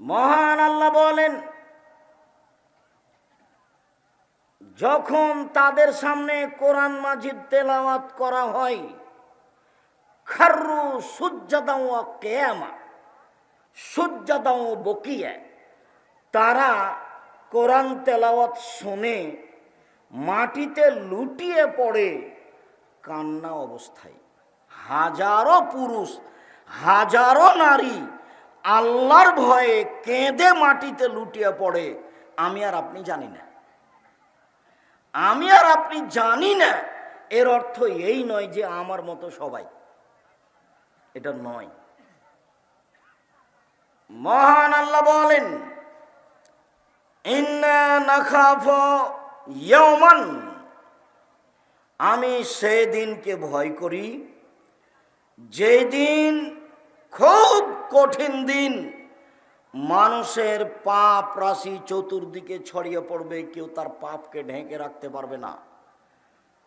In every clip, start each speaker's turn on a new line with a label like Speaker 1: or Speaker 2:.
Speaker 1: মহান আল্লাহ বলেন, যখন তাদের সামনে কোরআন মাজিদ তেলাওয়াত করা হয় খারু সুজ্জাদাও কেয়ামা, সুজ্জাদাও বকিয়া, তারা কোরআন তেলাওয়াত শুনে মাটিতে লুটিয়ে পড়ে কান্না অবস্থায়। হাজারো পুরুষ, হাজারো নারী আল্লাহর ভয়ে কেঁদে মাটিতে লুটিয়ে পড়ে, আমি আর আপনি জানি না। আমি আর আপনি জানি না, এর অর্থ এই নয় যে আমার মতো সবাই। এটা নয়। মহান আল্লাহ বলেন আমি সেদিনকে ভয় করি, যেদিন খুব কঠিন দিন। মানুষের পাপ রাশি চতুর্দিকে ছড়িয়ে পড়বে, কেউ তার পাপকে ঢেকে রাখতে পারবে না।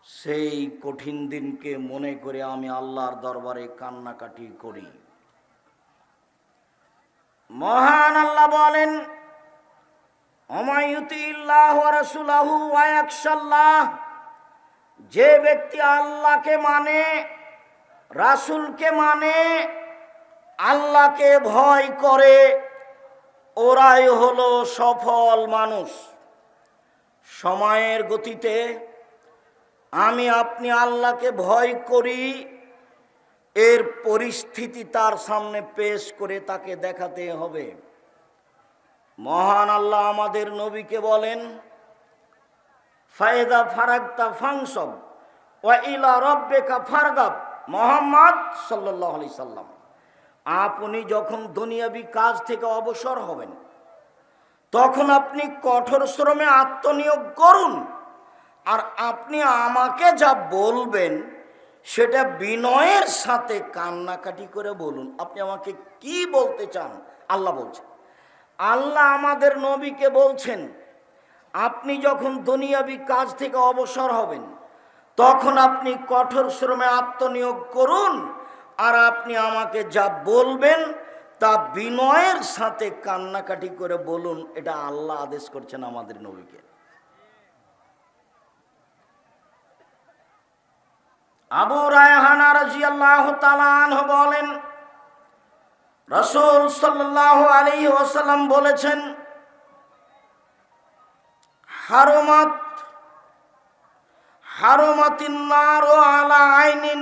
Speaker 1: সেই কঠিন দিনকে মনে করে আমি আল্লাহর দরবারে কান্নাকাটি করি। মহান আল্লাহ বলেন যে ব্যক্তি আল্লাহকে মানে রাসুলকে মানে আল্লাহকে ভয় করে ওরাই হলো সফল মানুষ। সময়ের গতিতে আমি আপনি আল্লাহকে ভয় করি, এর পরিস্থিতি তার সামনে পেশ করে তাকে দেখাতে হবে। মহান আল্লাহ আমাদের নবীকে বলেন ফায়দা ফারাক্তা ফাংসব ওয়া ইলা রব্বেকা ফারগাব মোহাম্মদ সাল্লাহ আলি সাল্লাম। আপনি যখন দুনিয়াবি কাজ থেকে অবসর হবেন, তখন আপনি কঠোর শ্রমে আত্মনিয়োগ করুন। আর আপনি আমাকে যা বলবেন, সেটা বিনয়ের সাথে কান্নাকাটি করে বলুন। আপনি আমাকে কি বলতে চান? আল্লাহ বলছেন। আল্লাহ আমাদের নবীকে বলছেন, আপনি যখন দুনিয়াবি কাজ থেকে অবসর হবেন, তখন আপনি কঠোর শ্রমে আত্মনিয়োগ করুন। আর আপনি আমাকে যা বলবেন তা বিনয়ের সাথে কান্নাকাটি করে বলুন, এটা আল্লাহ আদেশ করছেন আমাদের নবীকে। আবু রায়হানা বলেন, রসুল সাল্লাহ আলী ওসাল্লাম বলেছেন, হারমাত হারমাতিন্নার আলা আইনিন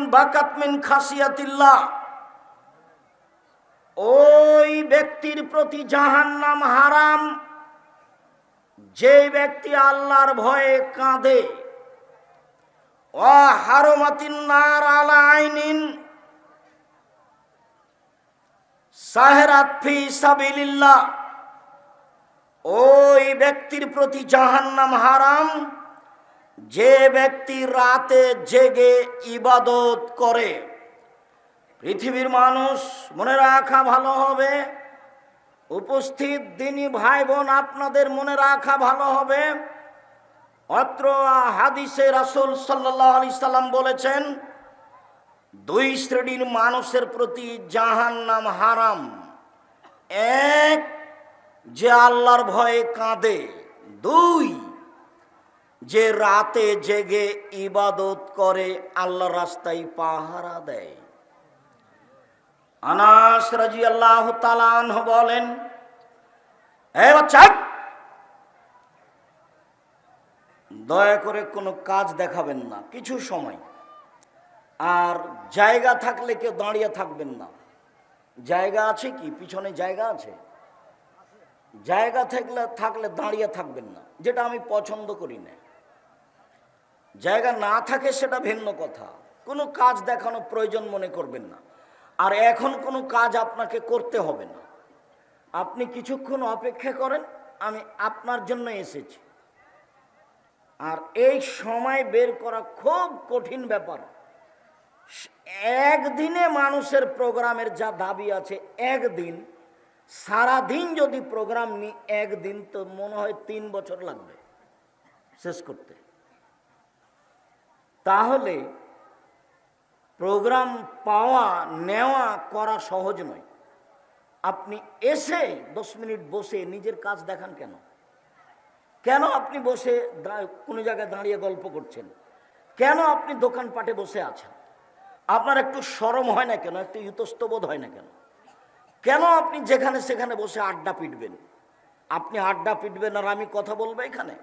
Speaker 1: ওই ব্যক্তির প্রতি জাহান্নাম হারাম, যে ব্যক্তি আল্লাহর ভয়ে কাঁদে। ও হারমাতিন্নার আলা আইনিন সাহেরাত ওই ব্যক্তির প্রতি জাহান্নাম হারাম যে ব্যক্তি রাতে জেগে ইবাদত করে, পৃথিবীর মানুষ মনে রাখা ভালো হবে, উপস্থিত দিনী ভাই বোন আপনাদের মনে রাখা ভালো হবে। অত্র হাদিসে রাসুল সাল্লাহ আলি সাল্লাম বলেছেন, দুই শ্রেণির মানুষের প্রতি জাহান নাম হারাম। এক, যে আল্লাহর ভয়ে কাঁদে। দুই যে রাতে জেগে ইবাদত করে, আল্লাহ রাস্তায় পাহারা দেয়। আনাস রাজি আল্লাহ তালান বলেন দয়া করে কোনো কাজ দেখাবেন না, কিছু সময়। আর জায়গা থাকলে কেউ দাঁড়িয়ে থাকবেন না। জায়গা আছে কি? পিছনে জায়গা আছে? জায়গা থাকলে থাকলে দাঁড়িয়ে থাকবেন না, যেটা আমি পছন্দ করি না। জায়গা না থাকে সেটা ভিন্ন কথা। কোনো কাজ দেখানো প্রয়োজন মনে করবেন না। আর এখন কোনো কাজ আপনাকে করতে হবে না। আপনি কিছুক্ষণ অপেক্ষা করেন, আমি আপনার জন্য এসেছি। আর এই সময় বের করা খুব কঠিন ব্যাপার। একদিনে মানুষের প্রোগ্রামের যা দাবি আছে একদিন, সারাদিন যদি প্রোগ্রাম নি একদিন, তো মনে হয় তিন বছর লাগবে। শেষ করতে। তাহলে প্রোগ্রাম পাওয়া, নেওয়া করা সহজ নয়। আপনি এসে দশ মিনিট বসে নিজের কাজ দেখান কেন? কেন আপনি বসে কোনো জায়গায় দাঁড়িয়ে গল্প করছেন? কেন আপনি দোকানপাটে বসে আছেন? আপনার একটু সরম হয় না কেন? একটু ইতস্তবোধ হয় না কেন? কেন আপনি যেখানে সেখানে বসে আড্ডা পিটবেন? আপনি আড্ডা পিটবেন আর আমি কথা বলব এখানে?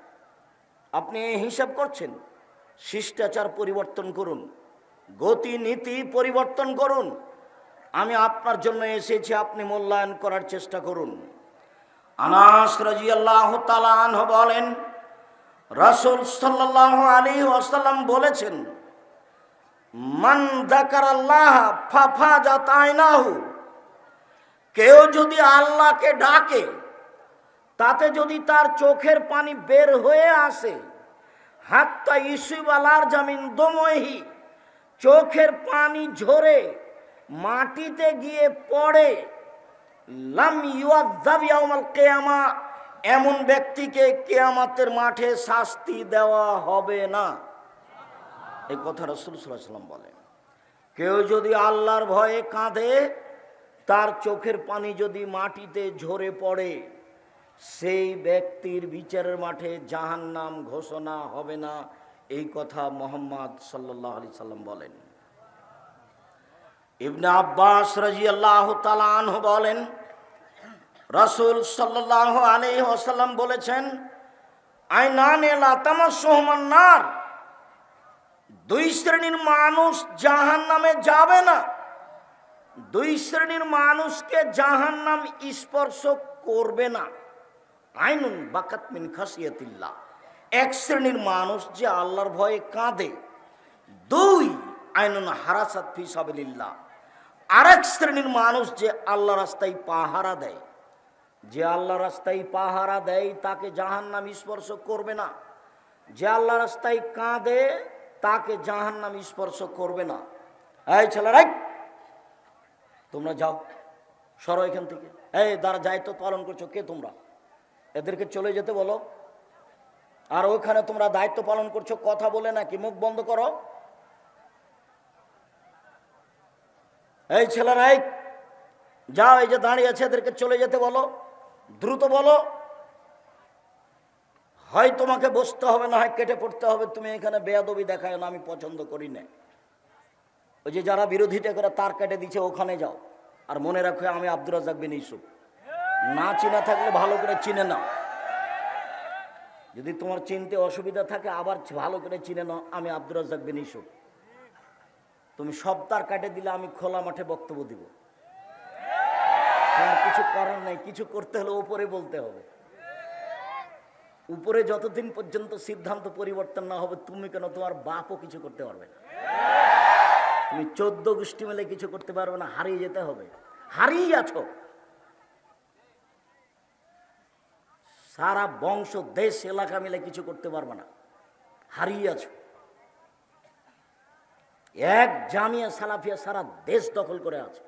Speaker 1: আপনি হিসাব করছেন? শিষ্টাচার পরিবর্তন করুন গতি নীতি পরিবর্তন করুন। আমি আপনার জন্য এসেছি, আপনি মূল্যায়ন করার চেষ্টা করুন। আনাস রাজিয়াল্লাহ বলেন, রাসূল সাল্লাল্লাহু আলাইহি ওয়াসাল্লাম বলেছেন, মান যাকারাল্লাহ ফাফাজাত আইনাহু কেউ যদি আল্লাহকে ডাকে, তাতে যদি তার চোখের পানি বের হয়ে আসে হাত্তা ইসুবালার জামিন দমহি চোখের পানি ঝরে, মাটিতে গিয়ে পড়ে। লাম ইয়াউমাল কিয়ামা, এমন ব্যক্তিকে কেয়ামাতের মাঠে শাস্তি দেওয়া হবে না। এই কথা রসুল সাল্লাম বলেন। কেউ যদি আল্লাহর ভয়ে কাঁদে, তার চোখের পানি যদি মাটিতে ঝরে পড়ে সেই ব্যক্তির বিচারের মাঠে জাহান্নাম ঘোষণা হবে না, এই কথা মোহাম্মদ সাল্লাহ আলি সাল্লাম বলেন। ইবনে আব্বাস রাজি আল্লাহ তালাহ বলেন, রসুল সাল্লাহ আলী ওসাল্লাম বলেছেন, আইনানে লাতামার দুই শ্রেণির মানুষ জাহান নামে যাবে না, দুই শ্রেণির মানুষকে জাহান নাম স্পর্শ করবে না। আইনুন বাকাত মিন খাসিয়াতিল্লাহ। এক শ্রেণির মানুষ যে আল্লাহর ভয়ে কাঁদে, দুই আইনুন হারাসাত ফি সাবিলিল্লাহ। আরেক শ্রেণির মানুষ যে আল্লাহ রাস্তায় পাহারা দেয়, যে আল্লাহ রাস্তায় পাহারা দেয়, তাকে জাহান্নাম স্পর্শ করবে না। যে আল্লাহ রাস্তায় কাঁদে, তাকে জাহান্নাম স্পর্শ করবে না। এই ছেলেরাই তোমরা যাও, সরো এখান থেকে। এই দ্বারা দায়িত্ব পালন করছ, কে তোমরা? এদেরকে চলে যেতে বলো। আর ওখানে তোমরা দায়িত্ব পালন করছ, কথা বলে নাকি মুখ বন্ধ করো? এই ছেলেরাই যাও, এই যে দাঁড়িয়ে আছে, এদেরকে চলে যেতে বলো। দ্রুত বলো। হয় তোমাকে বসতে হবে, না হয় কেটে পড়তে হবে। তুমি এখানে বেয়াদবি দেখায় না, আমি পছন্দ করি না। ওই যে যারা বিরোধিতা করে, তার কেটে দিচ্ছে ওখানে যাও। আর মনে রাখো, আমি আব্দুর রাজাক বিন ইসুফ না চিনা থাকলে ভালো করে চিনে নাও। যদি তোমার চিনতে অসুবিধা থাকে, আবার ভালো করে চিনে নাও, আমি আব্দুর রাজাক বিন ইসুফ। তুমি সব তার কাটে দিলে আমি খোলা মাঠে বক্তব্য দিব। কিছু করার নাই, কিছু করতে হলে উপরে বলতে হবে। উপরে যতদিন পর্যন্ত সিদ্ধান্ত পরিবর্তন না হবে, তুমি কেন তোমার বাপও কিছু করতে পারবে না? তুমি চোদ্দ গোষ্ঠী মেলে কিছু করতে পারবে না, হারিয়ে যেতে হবে। হারিয়ে আছো। সারা বংশ, দেশ, এলাকা মিলে কিছু করতে পারবে না। হারিয়ে আছো। এক জামিয়া সালাফিয়া সারা দেশ দখল করে আছে।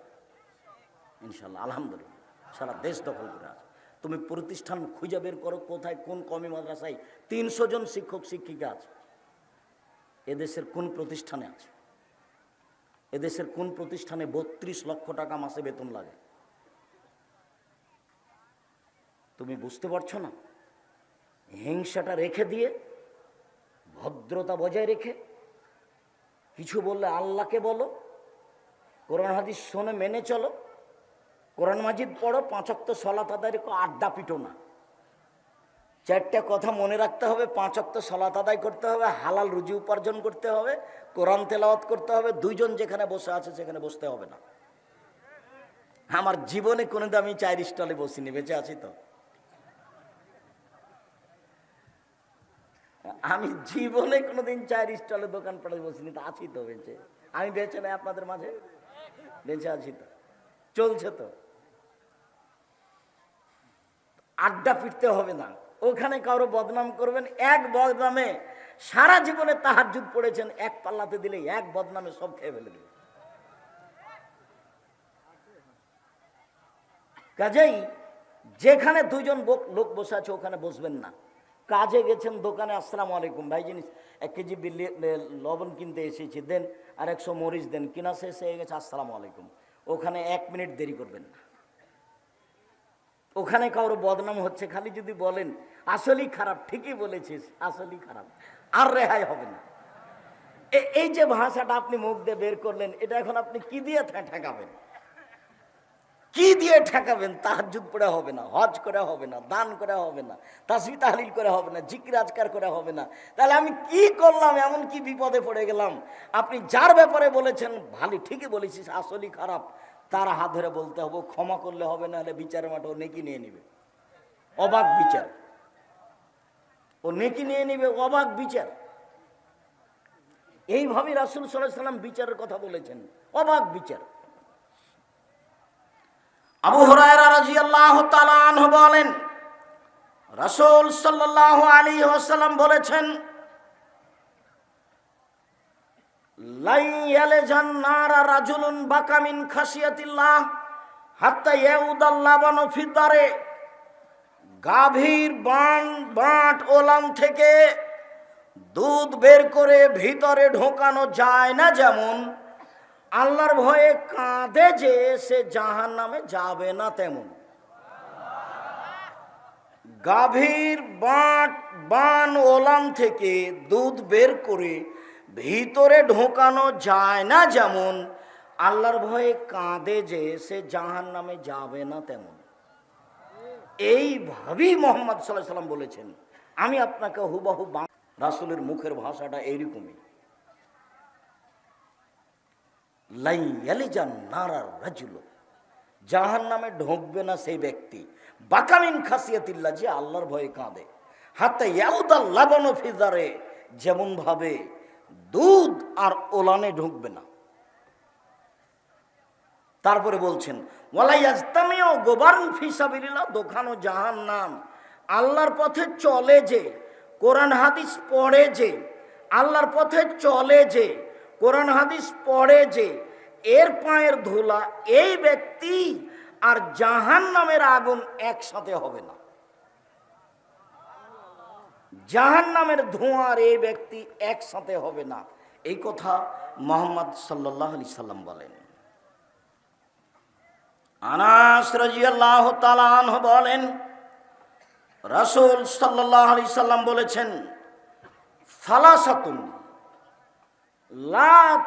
Speaker 1: ইনশাল্লাহ আলহামদুলিল্লাহ, সারা দেশ দখল করে আছে। তুমি প্রতিষ্ঠান খুঁজে বের করো, কোথায় কোন কমি মাদ্রাসায় তিনশো জন শিক্ষক, শিক্ষিকা আছে। এদেশের কোন প্রতিষ্ঠানে আছে? এদেশের কোন প্রতিষ্ঠানে বত্রিশ লক্ষ টাকা মাসে বেতন লাগে? তুমি বুঝতে পারছ না? হিংসাটা রেখে দিয়ে, ভদ্রতা বজায় রেখে, কিছু বললে আল্লাহকে বলো, কোরআন হাদিস শোনে, মেনে চলো, কোরআন মাজিদ পড়ো পাঁচক্ত সলাত আদায় রেখো, আড্ডা পিটো না। চারটা কথা মনে রাখতে হবে পাঁচক্ত সলাত আদায় করতে হবে, হালাল রুজি উপার্জন করতে হবে, কোরআন তেলাওয়াত করতে হবে, দুইজন যেখানে বসে আছে সেখানে বসতে হবে না। আমার জীবনে কোনো আমি চায়ের স্টলে বসিনি, বেঁচে আছি তো। আমি জীবনে কোনোদিন চায়ের স্টলে দোকান পাড়ে বসিনি, তো আছি তো বেঁচে। আমি বেঁচে নাই আপনাদের মাঝে? বেঁচে আছি তো। চলছে তো। আড্ডা পিটতে হবে না। ওখানে কারও বদনাম করবেন, এক বদনামে সারা জীবনে তাহাজুদ পড়েছেন, এক পাল্লাতে দিলে এক বদনামে সব খেয়ে ফেলে দেবে কাজেই যেখানে দুইজন বোক- লোক বসে আছে, ওখানে বসবেন না। কাজে গেছেন দোকানে, আসসালামু আলাইকুম। ভাই, জিনিস, এক কেজি বিল্লি লবণ কিনতে এসেছি, দেন আর একশো মরিচ দেন, কিনা শেষ হয়ে গেছে, আসসালামু আলাইকুম। ওখানে এক মিনিট দেরি করবেন না। ওখানে কারোর বদনাম হচ্ছে, খালি যদি বলেন, আসলেই খারাপ, ঠিকই বলেছিস, আসলেই খারাপ, আর রেহাই হবে না। এই যে ভাষাটা আপনি মুখ দিয়ে বের করলেন, এটা এখন আপনি কি দিয়ে ঠেকাবেন? কি দিয়ে ঠেকাবেন? তাহাজুদ পড়ে হবে না, হজ করে হবে না, দান করে হবে না, তাসবি তাহলিল করে হবে না, জিকির আজকার করে হবে না। তাহলে আমি কি করলাম? এমন কি বিপদে পড়ে গেলাম? আপনি যার ব্যাপারে বলেছেন, ভালো, ঠিকই বলেছিস, আসলেই খারাপ। তার হাত ধরে বলতে হবে, ক্ষমা করলে হবে না হলে বিচারের মাঠে ও নেকি নিয়ে নিবে। অবাক বিচার। ও নেকি নিয়ে নিবে, অবাক বিচার। এইভাবে রাসুল সাল্লাহ সাল্লাম বিচারের কথা বলেছেন। অবাক বিচার। আবু হুরায়রা বলেন, রাসূল সাল্লাল্লাহু আলাইহি ওয়াসাল্লাম বলেছেন রাজুলুন বাকামিন গাভীর বান, বাট থেকে দুধ বের করে ভিতরে ঢোকানো যায় না যেমন আল্লাহর ভয়ে কাঁদে যে সে জাহান নামে যাবে না তেমন। গাভীর বাট, বান ওলান থেকে দুধ বের করে ভিতরে ঢোকানো যায় না যেমন, আল্লাহর ভয়ে কাঁদে যে সে জাহান নামে যাবে না তেমন। এইভাবেই মোহাম্মদ সাল্লাহ সাল্লাম বলেছেন। আমি আপনাকে হুবাহু রাসূলের মুখের ভাষাটা এইরকমই। লাইয়ালিজান নারার রাজুল। জাহান নামে ঢোকবে না সেই ব্যক্তি। বাকামিন খাসিয়াতিল্লা যে আল্লাহর ভয়ে কাঁদে। হাতে ইয়াউদাল লাবানো ফিজারে, যেমন ভাবে দুধ আর ওলানে ঢুকবে না। তারপরে বলছেন ওয়ালাইয়াজতামিও গোবারন ফিসাবিল্লাহ দোকানো জাহান নাম আল্লাহর পথে চলে যে, কোরআন হাদিস পড়ে যে, আল্লাহর পথে চলে যে কোরআন হাদিস পড়ে যে এর পায়ের ধুলা এই ব্যক্তি আর জাহান নামের আগুন একসাথে হবে না। জাহান নামের ধোঁয়ার এই ব্যক্তি একসাথে হবে না। এই কথা মোহাম্মদ সাল্লাহ আলি সাল্লাম বলেন। আনাস রাজিয়াল্লাহ তালান বলেন, রাসূল সাল্লাহ আলি সাল্লাম বলেছেন ফালাসাতুন লা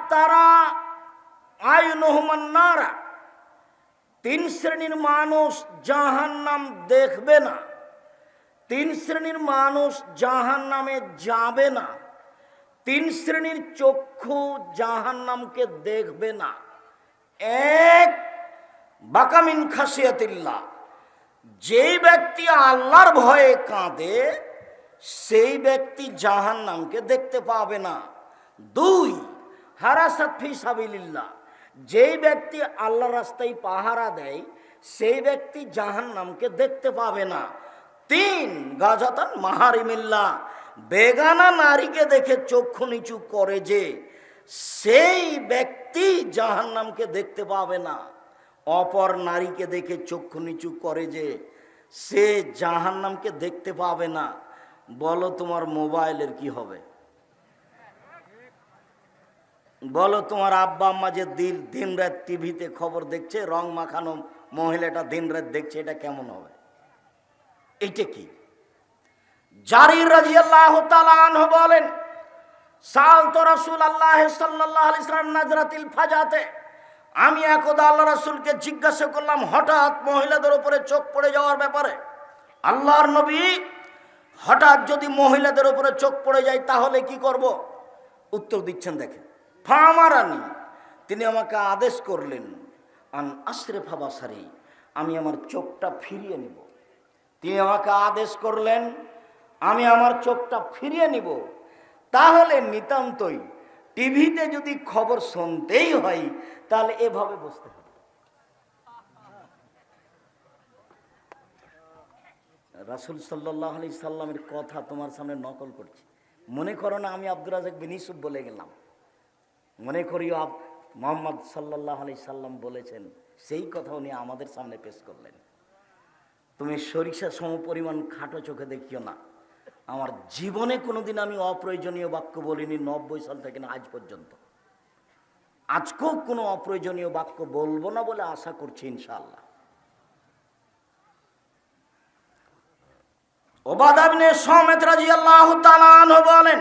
Speaker 1: তিন শ্রেণির মানুষ জাহান্নাম দেখবে না। তিন শ্রেণির মানুষ জাহান নামে যাবে না। তিন শ্রেণির চক্ষু জাহান নামকে দেখবে না। এক বাকামিন খাসিয়াতিল্লাহ। যেই ব্যক্তি আল্লাহর ভয়ে কাঁদে, সেই ব্যক্তি জাহান নামকে দেখতে পাবে না। দুই, হারাসাত ফি সাবিলিল্লাহ। যেই ব্যক্তি আল্লাহ রাস্তায় পাহারা দেয়, সেই ব্যক্তি জাহান নামকে দেখতে পাবে না। তিন গাজাতান মাহারিমিল্লা বেগানা নারীকে দেখে চক্ষু নিচু করে যে, সেই ব্যক্তি জাহান নামকে দেখতে পাবে না। অপর নারীকে দেখে চক্ষু নিচু করে যে, সে জাহান নামকে দেখতে পাবে না। বলো তোমার মোবাইলের কি হবে? বলো তোমার আব্বা আম্মা যে দিন দিন রাত টিভিতে খবর দেখছে, রং মাখানো মহিলাটা দিন রাত দেখছে, এটা কেমন হবে? এইটা কি? জারির রাজি আল্লাহ তালাহ বলেন সাল তো রসুল আল্লাহ সাল্লাহ আলিয়াম নাজরাতিল ফাজাতে। আমি একদা আল্লাহ রসুলকে জিজ্ঞাসা করলাম, হঠাৎ মহিলাদের উপরে চোখ পড়ে যাওয়ার ব্যাপারে? আল্লাহর নবী হঠাৎ যদি মহিলাদের উপরে চোখ পড়ে যায়, তাহলে কি করব? উত্তর দিচ্ছেন দেখেন। ফামারানি। তিনি আমাকে আদেশ করলেন, আন আশ্রে ফাবাসারি আমি আমার চোখটা ফিরিয়ে নিব। তিনি আমাকে আদেশ করলেন, আমি আমার চোখটা ফিরিয়ে নিব। তাহলে নিতান্তই টিভিতে যদি খবর শুনতেই হয়, তাহলে এভাবে বসতে হবে। রাসুল সাল্লাহ আলি সাল্লামের কথা তোমার সামনে নকল করছি। মনে করো না আমি আব্দুল রাজাক বিন বলে গেলাম। মনে করিও আপ মোহাম্মদ সাল্লাহ আলি সাল্লাম বলেছেন, সেই কথা উনি আমাদের সামনে পেশ করলেন। তুমি সরিষা সম পরিমাণ খাটো চোখে দেখিও না। আমার জীবনে কোনোদিন আমি অপ্রয়োজনীয় বাক্য বলিনি নব্বই সাল থেকে না আজ পর্যন্ত। আজকেও কোনো অপ্রয়োজনীয় বাক্য বলব না বলে আশা করছি ইনশাআল্লাহ। ওবাদাবিনে সমেত রাজি আল্লাহ বলেন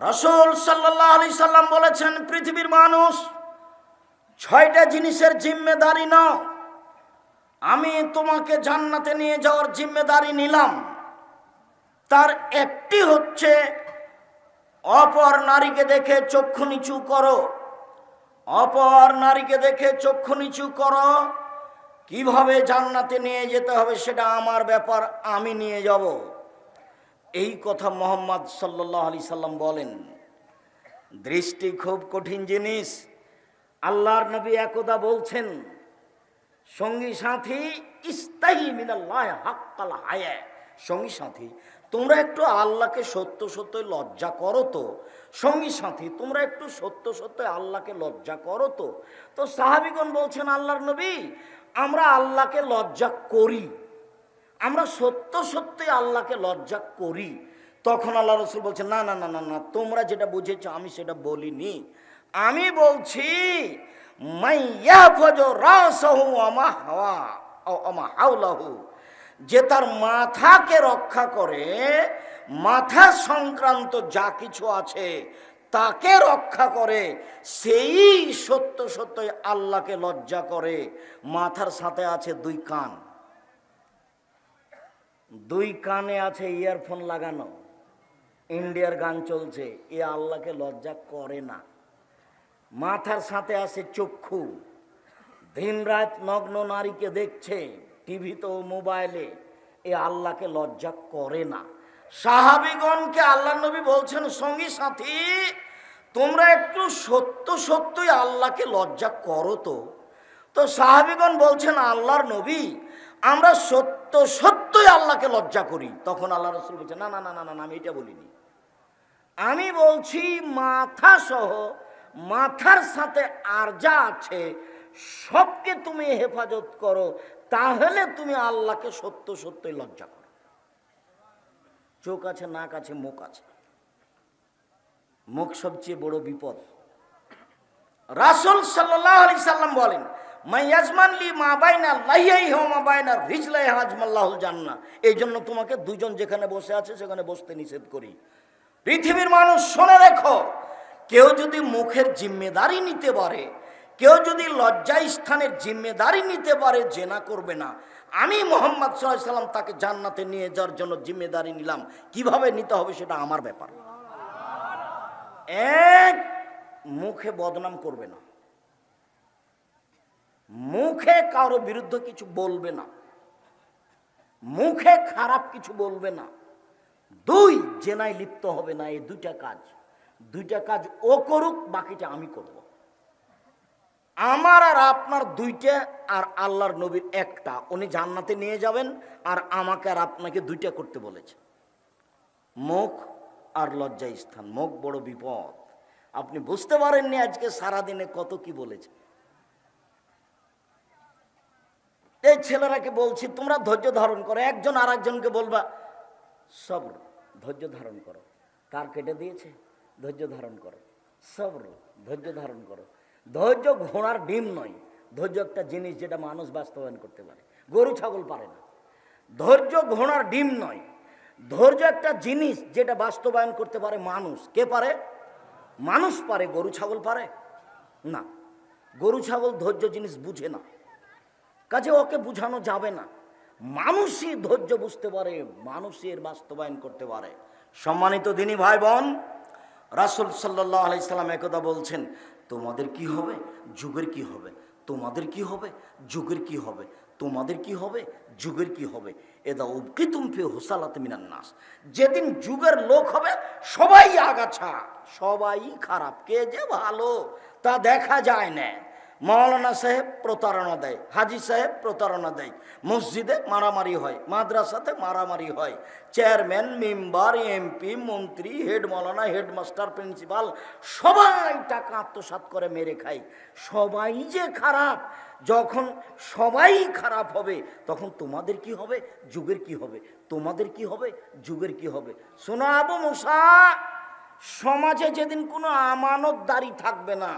Speaker 1: রসুল সাল্লাহ আলি সাল্লাম বলেছেন, পৃথিবীর মানুষ ছয়টা জিনিসের জিম্মেদারি নাও। আমি তোমাকে জান্নাতে নিয়ে যাওয়ার জিম্মেদারি নিলাম। তার একটি হচ্ছে, অপর নারীকে দেখে চক্ষু নিচু করো। অপর নারীকে দেখে চক্ষু নিচু করো। কীভাবে জান্নাতে নিয়ে যেতে হবে সেটা আমার ব্যাপার, আমি নিয়ে যাব। এই কথা মোহাম্মদ সাল্লাহ আলি সাল্লাম বলেন, দৃষ্টি খুব কঠিন জিনিস। আল্লাহর নবী একদা বলছেন, সঙ্গী সাথী, ইস্তাহি সঙ্গী সাথী, তোমরা একটু আল্লাহকে সত্য সত্য লজ্জা করো তো। সঙ্গী সাথী, তোমরা একটু সত্য সত্য আল্লাহকে লজ্জা করো তো। তো সাহাবিগণ বলছেন, আল্লাহর নবী, আমরা আল্লাহকে লজ্জা করি। আমরা সত্য সত্যই আল্লাহকে লজ্জা করি। তখন আল্লাহ রসুল বলছে, না না না না না, তোমরা যেটা বুঝেছ আমি সেটা বলিনি। আমি বলছি যে তার মাথাকে রক্ষা করে, মাথা সংক্রান্ত যা কিছু আছে তাকে রক্ষা করে, সেই সত্য সত্যই আল্লাহকে লজ্জা করে। মাথার সাথে আছে দুই কান। দুই কানে আছে ইয়ারফোন লাগানো। ইন্ডিয়ার গান চলছে, এ আল্লাহকে লজ্জা করে না। মাথার সাথে আছে চক্ষু। দিন রাত নগ্ন নারীকে দেখছে টিভিতে ও মোবাইলে, এ আল্লাহকে লজ্জা করে না। সাহাবিগণকে আল্লাহ নবী বলছেন, সঙ্গী সাথী, তোমরা একটু সত্য সত্যই আল্লাহকে লজ্জা করো তো। তো সাহাবিগণ বলছেন, আল্লাহর নবী, আমরা সত্য সত্যই আল্লাহকে লজ্জা করি। তখন আল্লাহ রসুল বলছে না না না না না আমি এটা বলিনি। আমি বলছি মাথা সহ মাথার সাথে আর যা আছে, সবকে তুমি হেফাজত করো, তাহলে তুমি আল্লাহকে সত্য, সত্যই লজ্জা করো। চোখ আছে, নাক আছে, মুখ আছে। মুখ সবচেয়ে বড় বিপদ। রাসুল সাল্লাহ আলি সাল্লাম বলেন মাইয়াজমান লি মা বাইনা লাইয়াই হো মা বাইনা রিজলাই হাজমাল্লাহুল জান্না এই জন্য তোমাকে দুজন যেখানে বসে আছে, সেখানে বসতে নিষেধ করি। পৃথিবীর মানুষ, শোনে রেখো, কেউ যদি মুখের জিম্মেদারি নিতে পারে, কেউ যদি লজ্জা স্থানের জিম্মেদারি নিতে পারে, জেনা করবে না। আমি মোহাম্মদ সাল্লাম তাকে জান্নাতে নিয়ে যাওয়ার জন্য জিম্মেদারি নিলাম। কীভাবে নিতে হবে সেটা আমার ব্যাপার। এক, মুখে বদনাম করবে না। মুখে কারও বিরুদ্ধে কিছু বলবে না। মুখে খারাপ কিছু বলবে না। দুই, জেনায় লিপ্ত হবে না, এই দুইটা কাজ। দুইটা কাজ ও করুক, বাকিটা আমি করব। আমার আর আপনার দুইটা আর আল্লাহর নবীর একটা। উনি জান্নাতে নিয়ে যাবেন আর আমাকে আর আপনাকে দুইটা করতে বলেছে। মুখ আর লজ্জা স্থান মুখ বড় বিপদ। আপনি বুঝতে পারেননি আজকে সারাদিনে কত কি বলেছে। এই ছেলেরাকে বলছি, তোমরা ধৈর্য ধারণ করো, একজন আর একজনকে বলবা, সবর, ধৈর্য ধারণ করো। কার কেটে দিয়েছে? ধৈর্য ধারণ করো। সবর, ধৈর্য ধারণ করো। ধৈর্য ঘোড়ার ডিম নয়, ধৈর্য একটা জিনিস যেটা মানুষ বাস্তবায়ন করতে পারে। গরু, ছাগল পারে না। ধৈর্য ঘোড়ার ডিম নয়, ধৈর্য একটা জিনিস যেটা বাস্তবায়ন করতে পারে মানুষ। কে পারে? মানুষ পারে, গরু, ছাগল পারে? না। গরু, ছাগল ধৈর্য জিনিস বুঝে না। কাজে ওকে বুঝানো যাবে না। মানুষই ধৈর্য বুঝতে পারে, মানুষই বাস্তবায়ন করতে পারে। সম্মানিত দিনী ভাই বোন রাসুল সাল্লাহ আলাইসাল্লাম একদা বলছেন, তোমাদের কি হবে? যুগের কি হবে? তোমাদের কি হবে? যুগের কি হবে? তোমাদের কি হবে? যুগের কি হবে? এদা উবকি তুমফি হোসালাত মিনান নাস। যেদিন যুগের লোক হবে, সবাই আগাছা, সবাই খারাপ। কে যে ভালো, তা দেখা যায় না। মৌলানা সাহেব প্রতারণা দেয়, হাজি সাহেব প্রতারণা দেয়। মসজিদে মারামারি হয়, মাদ্রাসাতে মারামারি হয়। চেয়ারম্যান, মেম্বার, এমপি, মন্ত্রী, হেড মৌলানা, হেডমাস্টার, প্রিন্সিপাল, সবাই টাকা আত্মসাত করে মেরে খায়। সবাই যে খারাপ, যখন সবাই খারাপ হবে, তখন তোমাদের কি হবে? যুগের কি হবে? তোমাদের কি হবে? যুগের কি হবে? শোনো আবু মুসা, সমাজে যেদিন কোনো আমানতদারি থাকবে না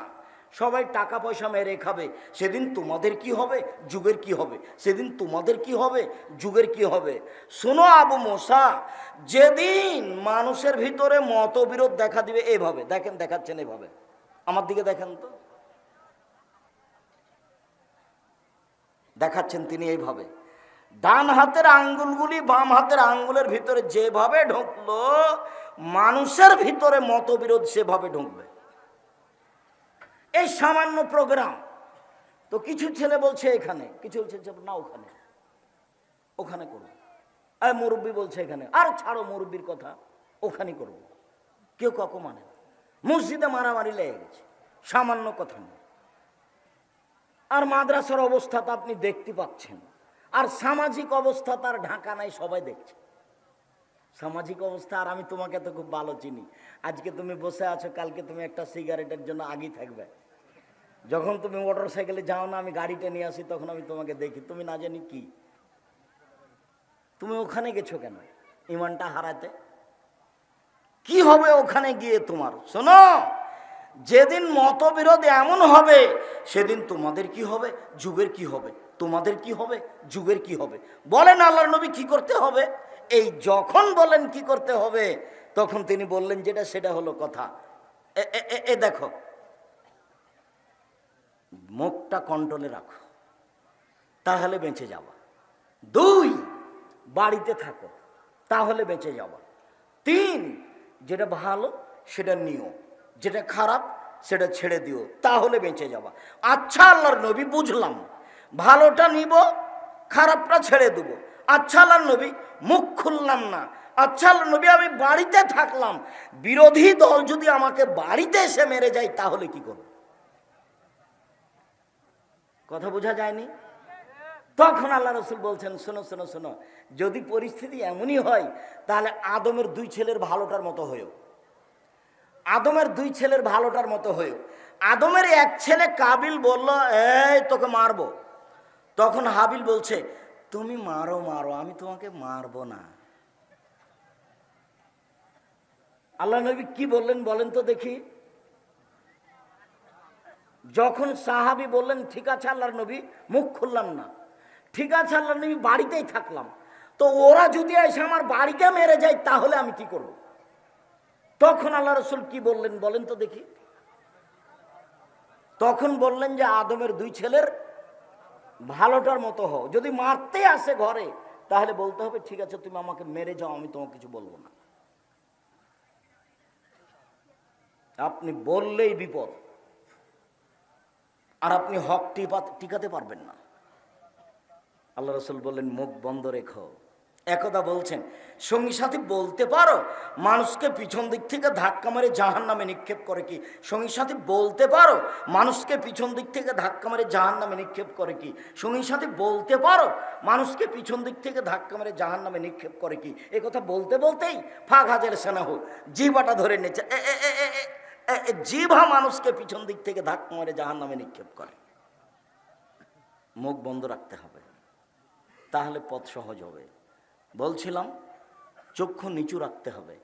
Speaker 1: সবাই টাকা পয়সা মেরে খাবে। সেদিন তোমাদের কি হবে? যুগের কি হবে? সেদিন তোমাদের কি হবে? যুগের কি হবে? শোনো আবু মোসা, যেদিন মানুষের ভিতরে মতবিরোধ দেখা দিবে এভাবে, দেখেন, দেখাচ্ছেন এভাবে। আমার দিকে দেখেন তো। দেখাচ্ছেন তিনি এইভাবে। ডান হাতের আঙ্গুলগুলি বাম হাতের আঙ্গুলের ভিতরে যেভাবে ঢুকলো, মানুষের ভিতরে মতবিরোধ সেভাবে ঢুকবে। এই সামান্য প্রোগ্রাম তো কিছু ছেলে বলছে এখানে, কিছু বলছে না ওখানে। ওখানে করব আর মুরব্বী বলছে এখানে, আর ছাড়ো মুরব্বীর কথা ওখানে করব। কেউ কাকু মানে মসজিদে মারামারি লেগে গেছে, সামান্য কথা নয় আর মাদ্রাসার অবস্থা তো আপনি দেখতে পাচ্ছেন। আর সামাজিক অবস্থা তার ঢাকা নাই, সবাই দেখছে। সামাজিক অবস্থা, আর আমি তোমাকে তো খুব ভালো চিনি। আজকে তুমি বসে আছো, কালকে তুমি একটা সিগারেটের জন্য আগেই থাকবে। যখন তুমি মোটর সাইকেলে যাও না, আমি গাড়িটা নিয়ে আসি, তখন আমি তোমাকে দেখি। তুমি না জানি কি। তুমি ওখানে গেছো কেন? ইমানটা হারাতে? কি হবে ওখানে গিয়ে তোমার? শোনো! যেদিন মতবিরোধ এমন হবে, সেদিন তোমাদের কি হবে? যুগের কি হবে? তোমাদের কি হবে? যুগের কি হবে? বলেন আল্লাহ নবী কি করতে হবে? এই যখন বলেন কি করতে হবে, তখন তিনি বললেন যেটা সেটা হলো কথা। এ- দেখো, মুখটা কন্ট্রোলে রাখো, তাহলে বেঁচে যাওয়া দুই, বাড়িতে থাকো, তাহলে বেঁচে যাওয়া তিন, যেটা ভালো সেটা নিও, যেটা খারাপ সেটা ছেড়ে দিও, তাহলে বেঁচে যাওয়া আচ্ছা আল্লাহর নবী বুঝলাম, ভালোটা নিব, খারাপটা ছেড়ে দেবো। আচ্ছা আল্লাহ নবী, মুখ খুললাম না। আচ্ছা আল্লাহ নবী, আমি বাড়িতে থাকলাম। বিরোধী দল যদি আমাকে বাড়িতে এসে মেরে যায়, তাহলে কি করব? কথা বোঝা যায়নি? তখন আল্লাহ রসুল বলছেন, শোনো শোনো শোনো, যদি পরিস্থিতি এমনই হয়, তাহলে আদমের দুই ছেলের ভালোটার মতো হয়েও। আদমের দুই ছেলের ভালোটার মতো হয়েও। আদমের এক ছেলে কাবিল বলল, এই, তোকে মারবো। তখন হাবিল বলছে তুমি মারো মারো, আমি তোমাকে মারবো না। আল্লাহ নবী কি বললেন বলেন তো দেখি। যখন সাহাবি বললেন, ঠিক আছে আল্লাহর নবী, মুখ খুললাম না। ঠিক আছে আল্লাহর নবী, বাড়িতেই থাকলাম। তো ওরা যদি এসে আমার বাড়িতে মেরে যায়, তাহলে আমি কি করব? তখন আল্লাহ রসুল কি বললেন বলেন তো দেখি। তখন বললেন যে, আদমের দুই ছেলের ভালোটার মতো হও। যদি মারতে আসে ঘরে, তাহলে বলতে হবে, ঠিক আছে, তুমি আমাকে মেরে যাও, আমি তোমাকে কিছু বলব না। আপনি বললেই বিপদ। আর আপনি হক টিপা- টিকাতে পারবেন না। আল্লাহ রসুল বললেন, মুখ বন্ধ রেখো। একদা বলছেন, সঙ্গী সাথী বলতে পারো? মানুষকে পিছন দিক থেকে ধাক্কা মারে জাহান নামে নিক্ষেপ করে কি? সঙ্গী সাথী বলতে পারো? মানুষকে পিছন দিক থেকে ধাক্কা মারে জাহান নামে নিক্ষেপ করে কি? সঙ্গী সাথী বলতে পারো? মানুষকে পিছন দিক থেকে ধাক্কা মারে জাহান নামে নিক্ষেপ করে কি? এ কথা বলতে বলতেই ফাঁক হাজার সেনা হোক জিবাটা ধরে নিচ্ছে জিভা মানুষকে পিছন দিক থেকে ধাক্কা মারে জাহান নামে নিক্ষেপ করে। মুখ বন্ধ রাখতে হবে। তাহলে পথ সহজ হবে। বলছিলাম, চক্ষু নিচু রাখতে হবে।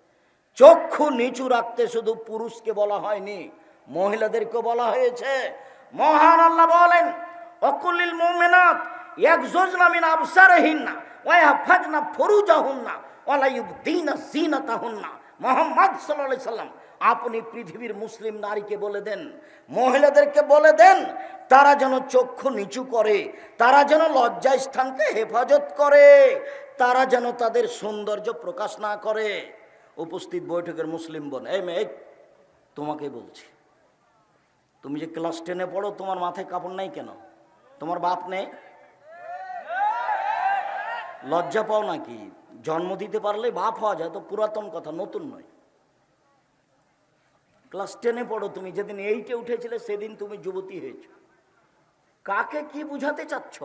Speaker 1: চক্ষু নিচু রাখতে শুধু পুরুষকে বলা হয়নি মহিলাদেরকে বলা হয়েছে। মহান আল্লাহ বলেন, অকুলিল মুমিনাত ইয়াকজুজনা মিন না ওয়া ইয়াহফাজনা ফুরুজাহুন্না ওয়া লা ইউবদিনা যিনাতাহুন্না। মুহাম্মদ সাল্লাল্লাহু আলাইহি সাল্লাম আপনি পৃথিবীর মুসলিম নারীকে বলে দেন, মহিলাদেরকে বলে দেন, তারা যেন চক্ষু নিচু করে, তারা যেন লজ্জা স্থানকে হেফাজত করে, তারা যেন তাদের সৌন্দর্য প্রকাশ না করে। উপস্থিত বৈঠকের মুসলিম বোন, এই মেয়ে, তোমাকে বলছি, তুমি যে ক্লাস টেনে পড়ো, তোমার মাথায় কাপড় নাই কেন? তোমার বাপ নেই? লজ্জা পাও নাকি? জন্ম দিতে পারলে বাপ হওয়া যায় তো পুরাতন কথা, নতুন নয়। ক্লাস টেনে পড়ো তুমি, যেদিন এইটে উঠেছিলে সেদিন তুমি যুবতী হয়েছ। কাকে কি বুঝাতে চাচ্ছ?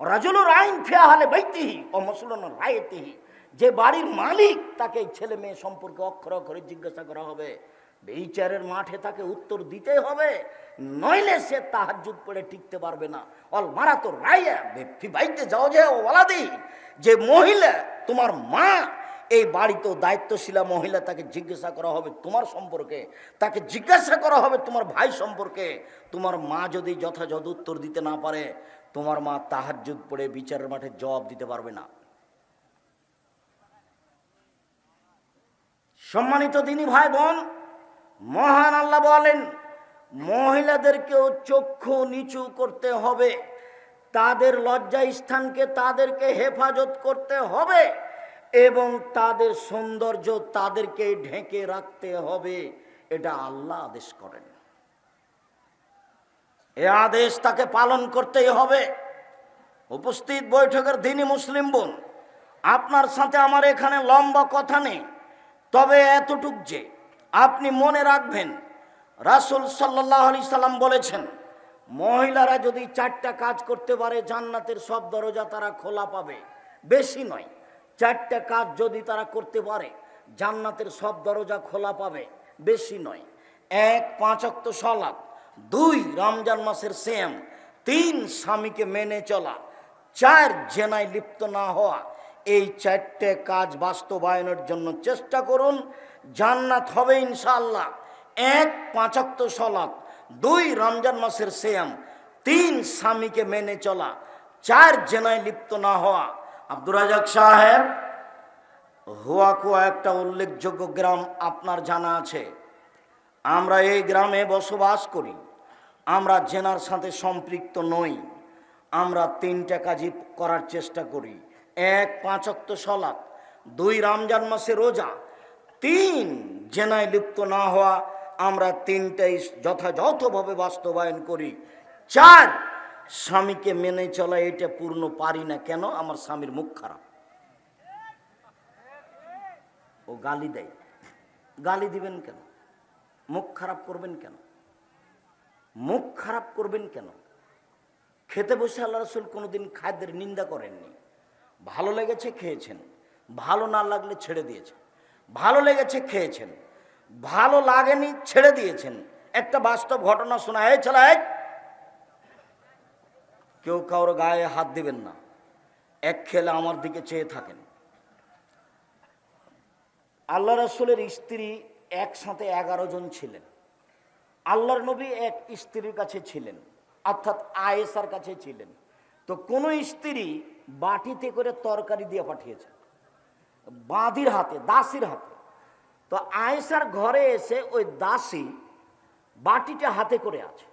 Speaker 1: রাজুল আইন ফেয়া হলে বৈতিহি ও মুসলন রায়তিহি। যে বাড়ির মালিক, তাকে ছেলে মেয়ে সম্পর্কে অক্ষর অক্ষরে জিজ্ঞাসা করা হবে। বিচারের মাঠে তাকে উত্তর দিতে হবে, নইলে সে তাহাজুদ পড়ে টিকতে পারবে না। অল মারা তো রায়া বাইতে যাও যে ওলাদি যে মহিলা, তোমার মা এই বাড়িতেও দায়িত্বশীলা মহিলা তাকে জিজ্ঞাসা করা হবে তোমার সম্পর্কে, তাকে জিজ্ঞাসা করা হবে তোমার ভাই সম্পর্কে। তোমার মা যদি যথাযথ উত্তর দিতে না পারে, তোমার মা তাহাজ্জুদ পড়ে বিচারের মাঠে জবাব দিতে পারবে না। সম্মানিত দিনী ভাই বোন, মহান আল্লাহ বলেন, মহিলাদেরকেও চক্ষু নিচু করতে হবে, তাদের লজ্জা স্থানকে তাদেরকে হেফাজত করতে হবে। এবং তাদের সৌন্দর্য তাদেরকে ঢেকে রাখতে হবে। এটা আল্লাহ আদেশ করেন। এ আদেশ তাকে পালন করতেই হবে। উপস্থিত বৈঠকের দিনই মুসলিম বোন, আপনার সাথে আমার এখানে লম্বা কথা নেই। তবে এতটুক যে আপনি মনে রাখবেন, রাসুল সাল্লাহ আলি সাল্লাম বলেছেন, মহিলারা যদি চারটা কাজ করতে পারে, জান্নাতের সব দরজা তারা খোলা পাবে। বেশি নয়। চারটা কাজ যদি তারা করতে পারে, জান্নাতের সব দরজা খোলা পাবে, বেশি নয়। এক পাঁচক্ত সলাপ দুই, রমজান মাসের সেম তিন, স্বামীকে মেনে চলা। চার, জেনায় লিপ্ত না হওয়া। এই চারটে কাজ বাস্তবায়নের জন্য চেষ্টা করুন। জান্নাত হবে ইনশাল্লাহ এক পাঁচাত্ত সলাপ দুই, রমজান মাসের সেম তিন, স্বামীকে মেনে চলা। চার, জেনায় লিপ্ত না হওয়া। আব্দুর রাজাক সাহেব হুয়াকুয়া একটা উল্লেখযোগ্য গ্রাম আপনার জানা আছে। আমরা এই গ্রামে বসবাস করি। আমরা জেনার সাথে সম্পৃক্ত নই। আমরা তিনটা কাজই করার চেষ্টা করি। এক, পাঁচক্ত সলাপ দুই, রামজান মাসে রোজা। তিন, জেনায় লিপ্ত না হওয়া। আমরা তিনটাই যথাযথভাবে বাস্তবায়ন করি। চার স্বামীকে মেনে চলা এটা পূর্ণ পারি না কেন? আমার স্বামীর মুখ খারাপ। ও গালি দেয়। গালি দিবেন কেন? মুখ খারাপ করবেন কেন? মুখ খারাপ করবেন কেন? খেতে বসে আল্লাহ রসুল কোনোদিন খাদ্যের নিন্দা করেননি। ভালো লেগেছে খেয়েছেন। ভালো না লাগলে ছেড়ে দিয়েছেন। ভালো লেগেছে খেয়েছেন। ভালো লাগেনি ছেড়ে দিয়েছেন। একটা বাস্তব ঘটনা শোনা, এই ছেলে, এই! কেউ কারোর গায়ে হাত দিবেন না। এক খেলে আমার দিকে চেয়ে থাকেন। আল্লাহ রসুলের স্ত্রী একসাথে এগারো জন ছিলেন। আল্লাহর নবী এক স্ত্রীর কাছে ছিলেন, অর্থাৎ আয়েসার কাছে ছিলেন। তো কোনো স্ত্রী বাটিতে করে তরকারি দিয়ে পাঠিয়েছে, বাঁধির হাতে, দাসির হাতে। তো আয়েসার ঘরে এসে ওই দাসী বাটিটা হাতে করে আছে।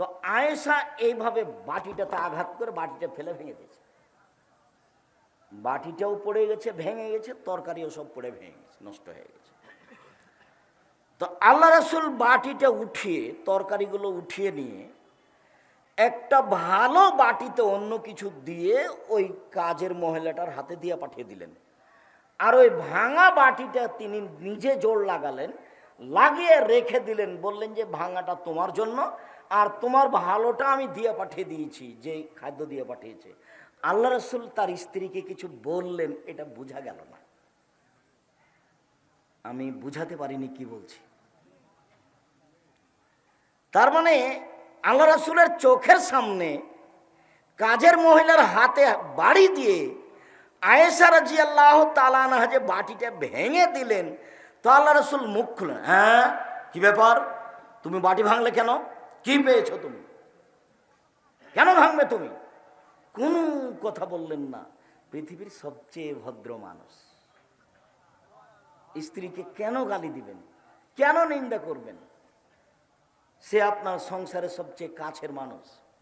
Speaker 1: তো আয়েশা এইভাবে বাটিটাতে আঘাত করে বাটিটা ফেলে ভেঙে দিয়েছে। বাটিটাও পড়ে গেছে, ভেঙে গেছে, তরকারিও সব পড়ে ভেঙে গেছে, নষ্ট হয়ে গেছে। তো আল্লাহ রসুল বাটিটা উঠিয়ে, তরকারিগুলো উঠিয়ে নিয়ে একটা ভালো বাটিতে অন্য কিছু দিয়ে ওই কাজের মহিলাটার হাতে দিয়ে পাঠিয়ে দিলেন। আর ওই ভাঙা বাটিটা তিনি নিজে জোর লাগালেন, লাগিয়ে রেখে দিলেন, বললেন যে ভাঙাটা তোমার জন্য আর তোমার ভালোটা আমি দিয়ে পাঠিয়ে দিয়েছি, যে খাদ্য দিয়ে পাঠিয়েছে। আল্লাহ রসুল তার স্ত্রীকে কিছু বললেন, এটা বোঝা গেল না। আমি বুঝাতে পারিনি কি বলছি। তার মানে আল্লাহ রসুলের চোখের সামনে কাজের মহিলার হাতে বাড়ি দিয়ে আয়েশা রাজি আল্লাহ তালানা যে বাটিটা ভেঙে দিলেন, তো আল্লাহ রসুল মুখ খুলেন হ্যাঁ কি ব্যাপার? তুমি বাটি ভাঙলে কেন? কি পেয়েছ তুমি? কেন ভাঙবে তুমি? কোনো কথা বললেন না। পৃথিবীর সবচেয়ে ভদ্র মানুষ। স্ত্রীকে কেন গালি দিবেন? কেন নিন্দা করবেন? সে আপনার সংসারের সবচেয়ে কাছের মানুষ।